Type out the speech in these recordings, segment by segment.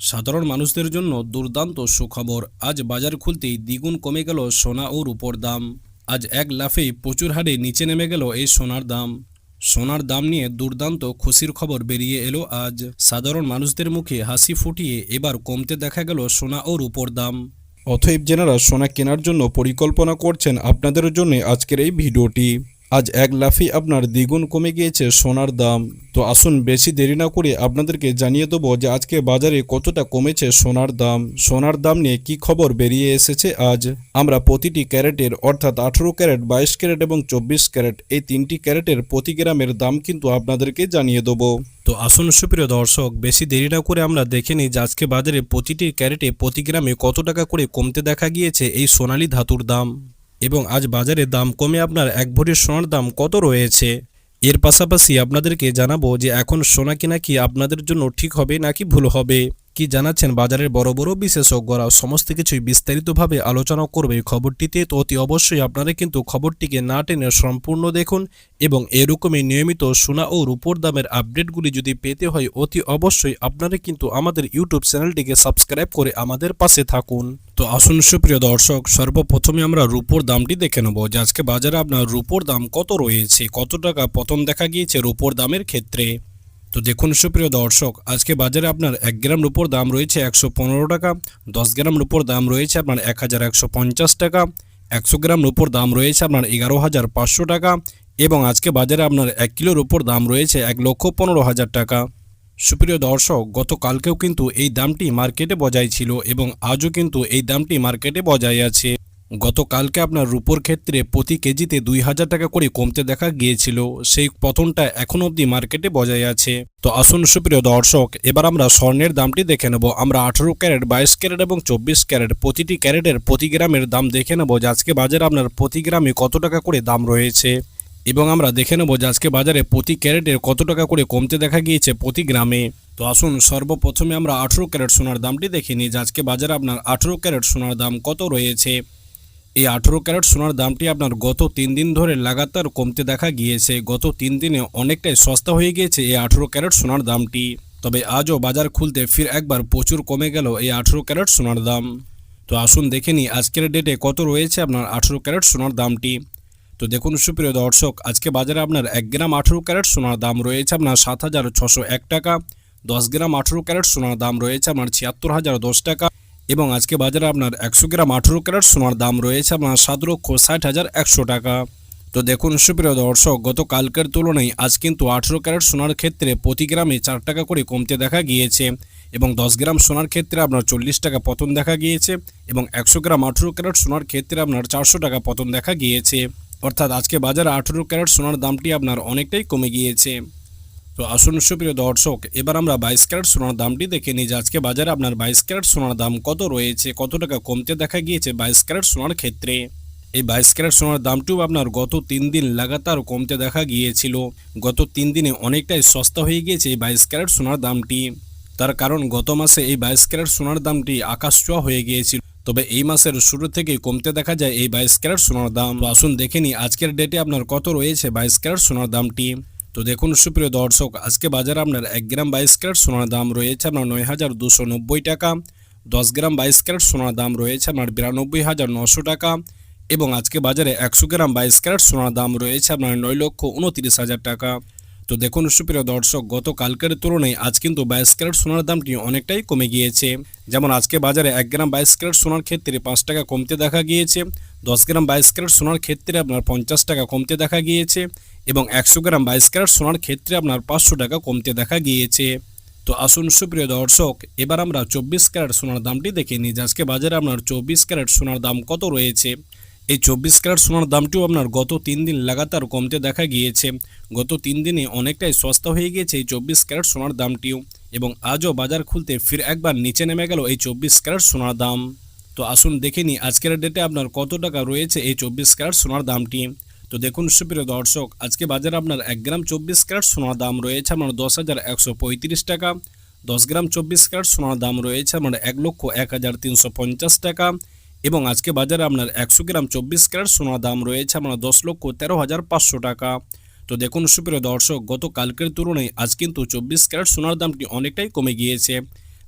সাধারণ মানুষদের জন্য দুর্দান্ত সুখবর। আজ বাজার খুলতেই দ্বিগুণ কমে গেল সোনা ও রূপোর দাম। আজ এক লাফেই প্রচুর হারে নিচে নেমে গেল এই সোনার দাম। সোনার দাম নিয়ে দুর্দান্ত খুশির খবর বেরিয়ে এলো আজ। সাধারণ মানুষদের মুখে হাসি ফুটিয়ে এবার কমতে দেখা গেল সোনা ও রূপোর দাম। অতএব যেনারা সোনা কেনার জন্য পরিকল্পনা করছেন, আপনাদের জন্য আজকের এই ভিডিওটি। আজ এক লাফে আপনার দ্বিগুণ কমে গিয়েছে সোনার দাম। তো আসুন বেশি দেরি না করে আপনাদেরকে জানিয়ে দেবো যে আজকে বাজারে কতটা কমেছে সোনার দাম। সোনার দাম নিয়ে কি খবর বেরিয়ে এসেছে আজ? আমরা প্রতিটি ক্যারেটের অর্থাৎ আঠেরো ক্যারেট, বাইশ ক্যারেট এবং চব্বিশ ক্যারেট এই তিনটি ক্যারেটের প্রতি গ্রামের দাম কিন্তু আপনাদেরকে জানিয়ে দেবো। তো আসুন সুপ্রিয় দর্শক, বেশি দেরি না করে আমরা দেখে নিই যে আজকে বাজারে প্রতিটি ক্যারেটে প্রতি গ্রামে কত টাকা করে কমতে দেখা গিয়েছে এই সোনালি ধাতুর দাম। এবং আজ বাজারে দাম কমে আপনার এক ভরির সোনার দাম কত রয়েছে? এর পাশাপাশি আপনাদেরকে জানাব যে এখন সোনা কেনা কি আপনাদের জন্য ঠিক হবে নাকি ভুল হবে? কি জানাচ্ছেন বাজারের বড় বড় বিশেষজ্ঞরা? সমস্ত কিছুই বিস্তারিতভাবে আলোচনা করবে খবরটিতে। তো অতি অবশ্যই আপনারা কিন্তু খবরটিকে না টেনে সম্পূর্ণ দেখুন এবং এরকমই নিয়মিত সোনা ও রূপোর দামের আপডেটগুলি যদি পেতে হয়, অতি অবশ্যই আপনারা কিন্তু আমাদের ইউটিউব চ্যানেলটিকে সাবস্ক্রাইব করে আমাদের পাশে থাকুন। তো আসুন সুপ্রিয় দর্শক, সর্বপ্রথমে আমরা রূপোর দামটি দেখে নেব। যে আজকে বাজারে আপনার রূপোর দাম কত রয়েছে? কত টাকা পতন দেখা গিয়েছে রূপোর দামের ক্ষেত্রে? তো দেখুন, সুপ্রিয় দর্শক, আজকে বাজারে আপনার এক গ্রাম রূপোর দাম রয়েছে একশো পনেরো টাকা, দশ গ্রাম রূপোর দাম রয়েছে আপনার এক হাজার একশো পঞ্চাশ টাকা, একশো গ্রাম রূপোর দাম রয়েছে আপনার এগারো হাজার পাঁচশো টাকা এবং আজকে বাজারে আপনার এক কিলোর উপর দাম রয়েছে এক লক্ষ পনেরো হাজার টাকা। সুপ্রিয় দর্শক, গতকালকেও কিন্তু এই দামটি মার্কেটে বজায় ছিল এবং আজও কিন্তু এই দামটি মার্কেটে বজায় আছে। গতকালকে আপনার রূপোর ক্ষেত্রে প্রতি কেজিতে দুই হাজার টাকা করে কমতে দেখা গিয়েছিল। সেই পতনটা এখন অবধি মার্কেটে বজায় আছে। তো আসুন সুপ্রিয় দর্শক, এবার আমরা স্বর্ণের দামটি দেখে নেব। আমরা আঠেরো ক্যারেট, বাইশ ক্যারেট এবং চব্বিশ ক্যারেট প্রতিটি ক্যারেটের প্রতি গ্রামের দাম দেখে নেব। যে আজকে বাজারে আপনার প্রতি গ্রামে কত টাকা করে দাম রয়েছে এবং আমরা দেখে নেব যে আজকে বাজারে প্রতি ক্যারেটের কত টাকা করে কমতে দেখা গিয়েছে প্রতি গ্রামে। তো আসুন সর্বপ্রথমে আমরা আঠেরো ক্যারেট সোনার দামটি দেখে নিই। যে আজকে বাজারে আপনার আঠেরো ক্যারেট সোনার দাম কত রয়েছে এই আঠেরো ক্যারেট সোনার দামটি আপনার গত তিন দিন ধরে লাগাতার কমতে দেখা গিয়েছে। গত তিন দিনে অনেকটাই সস্তা হয়ে গিয়েছে এই আঠেরো ক্যারেট সোনার দামটি। তবে আজও বাজার খুলতে ফির একবার প্রচুর কমে গেল এই আঠেরো ক্যারেট সোনার দাম। তো আসুন দেখে নিই আজকের ডেটে কত রয়েছে আপনার আঠেরো ক্যারেট সোনার দামটি। তো দেখুন সুপ্রিয় দর্শক, আজকে বাজারে আপনার এক গ্রাম আঠেরো ক্যারেট সোনার দাম রয়েছে আপনার সাত হাজার ছশো এক টাকা, দশ গ্রাম আঠেরো ক্যারেট সোনার দাম রয়েছে আপনার ছিয়াত্তর হাজার দশ টাকা। এবং আজকে বাজারে আপনার একশো গ্রাম আঠেরো ক্যারেট সোনার দাম রয়েছে আপনার সাত লক্ষ ষাট হাজার একশো টাকা। তো দেখুন, সুপ্রিয় দর্শক গত কালকের তুলনায় আজ কিন্তু আঠেরো ক্যারেট সোনার ক্ষেত্রে প্রতি গ্রামে চার টাকা করে কমতে দেখা গিয়েছে এবং দশ গ্রাম সোনার ক্ষেত্রে আপনার চল্লিশ টাকা পতন দেখা গিয়েছে এবং একশো গ্রাম আঠেরো ক্যারেট সোনার ক্ষেত্রে আপনার চারশো টাকা পতন দেখা গিয়েছে। অর্থাৎ আজকে বাজারে আঠেরো ক্যারেট সোনার দামটি আপনার অনেকটাই কমে গিয়েছে। তো আসুন সুপ্রিয় দর্শক, এবার আমরা বাইশ ক্যারেট সোনার দামটি দেখে নিই যে আজকে বাজারে আপনার বাইশ ক্যারেট সোনার দাম কত রয়েছে, কত টাকা কমতে দেখা গিয়েছে বাইশ ক্যারেট সোনার ক্ষেত্রে? এই বাইশ ক্যারেট সোনার দামটিও আপনার গত তিন দিন লাগাতার কমতে দেখা গিয়েছিল। গত তিন দিনে অনেকটাই সস্তা হয়ে গিয়েছে এই বাইশ ক্যারেট সোনার দামটি। তার কারণ গত মাসে এই বাইশ ক্যারেট সোনার দামটি আকাশ ছোঁয়া হয়ে গিয়েছিল। তবে এই মাসের শুরু থেকে কমতে দেখা যায় এই বাইশ ক্যারেট সোনার দাম। আসুন দেখে নিই আজকের ডেটে আপনার কত রয়েছে বাইশ ক্যারেট সোনার দামটি। তো দেখুন, সুপ্রিয় দর্শক, আজকে বাজারে আপনার এক গ্রাম বাইশ ক্যারেট সোনার দাম রয়েছে আপনার নয় হাজার দুশো নব্বই টাকা, দশ গ্রাম বাইশ ক্যারেট সোনার দাম রয়েছে আপনার বিরানব্বই হাজার নশো টাকা এবং আজকে বাজারে একশো গ্রাম বাইশ ক্যারেট সোনার দাম রয়েছে আপনার নয় লক্ষ উনতিরিশ হাজার টাকা। তো দেখুন, সুপ্রিয় দর্শক গত কালকের তুলনায় আজ কিন্তু বাইশ ক্যারেট সোনার দামটি অনেকটাই কমে গিয়েছে। যেমন আজকে বাজারে এক গ্রাম বাইশ ক্যারেট সোনার ক্ষেত্রে পাঁচ টাকা কমতে দেখা গিয়েছে। দশ গ্রাম বাইশ ক্যারেট সোনার ক্ষেত্রে আপনার পঞ্চাশ টাকা কমতে দেখা গিয়েছে এবং একশো গ্রাম বাইশ ক্যারেট সোনার ক্ষেত্রে আপনার পাঁচশো টাকা কমতে দেখা গিয়েছে। তো আসুন সুপ্রিয় দর্শক, এবার আমরা চব্বিশ ক্যারেট সোনার দামটি দেখে নিই। আজকে বাজারে আপনার চব্বিশ ক্যারেট সোনার দাম কত রয়েছে? এই চব্বিশ ক্যারেট সোনার দামটিও আপনার গত তিন দিন লাগাতার কমতে দেখা গিয়েছে। গত তিন দিনে অনেকটাই সস্তা হয়ে গিয়েছে এই চব্বিশ ক্যারেট সোনার দামটিও এবং আজও বাজার খুলতে ফির একবার নিচে নেমে গেল এই চব্বিশ ক্যারেট সোনার দাম। তো আসুন দেখে নিই আজকের ডেটে আপনার কত টাকা রয়েছে এই চব্বিশ ক্যারেট সোনার দামটি। তো দেখুন সুপ্রিয় দর্শক, আজকে বাজারে আপনার এক গ্রাম চব্বিশ ক্যারেট সোনার দাম রয়েছে আপনার দশ হাজার একশো পঁয়ত্রিশ টাকা, দশ গ্রাম চব্বিশ ক্যারেট সোনার দাম রয়েছে আপনার এক লক্ষ এক হাজার তিনশো পঞ্চাশ টাকা এবং আজকে বাজারে আপনার একশো গ্রাম চব্বিশ ক্যারেট সোনার দাম রয়েছে আপনার দশ লক্ষ তেরো হাজার পাঁচশো টাকা। তো দেখুন সুপ্রিয় দর্শক গত কালকের তুলনায় আজ কিন্তু চব্বিশ ক্যারেট সোনার দামটি অনেকটাই কমে গিয়েছে।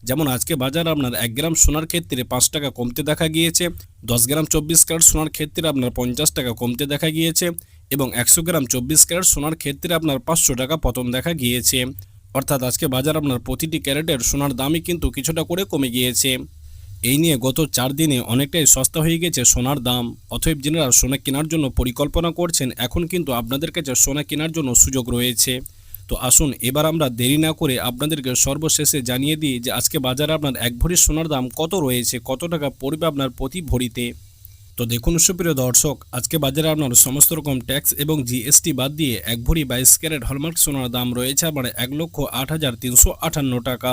যেমন আজকে বাজার আপনার এক গ্রাম সোনার ক্ষেত্রে পাঁচ টাকা কমতে দেখা গিয়েছে, দশ গ্রাম চব্বিশ ক্যারেট সোনার ক্ষেত্রে আপনার পঞ্চাশ টাকা কমতে দেখা গিয়েছে এবং একশো গ্রাম চব্বিশ ক্যারেট সোনার ক্ষেত্রে আপনার পাঁচশো টাকা পতন দেখা গিয়েছে। অর্থাৎ আজকে বাজার আপনার প্রতিটি ক্যারেটের সোনার দামই কিন্তু কিছুটা করে কমে গিয়েছে। এই নিয়ে গত চার দিনে অনেকটাই সস্তা হয়ে গেছে সোনার দাম। অতএব যিনারা সোনা কেনার জন্য পরিকল্পনা করছেন, এখন কিন্তু আপনাদের কাছে সোনা কেনার জন্য সুযোগ রয়েছে। তো আসুন, এবার আমরা দেরি না করে আপনাদেরকে সর্বশেষে জানিয়ে দিই যে আজকে বাজারে আপনার এক ভরি সোনার দাম কত রয়েছে, কত টাকা পড়বে আপনার প্রতি ভরিতে। তো দেখুন সুপ্রিয় দর্শক, আজকে বাজারে আপনার সমস্ত রকম ট্যাক্স এবং জিএসটি বাদ দিয়ে এক ভরি বাইশ ক্যারেট হলমার্ক সোনার দাম রয়েছে আপনার এক লক্ষ আট হাজার তিনশো আটান্ন টাকা।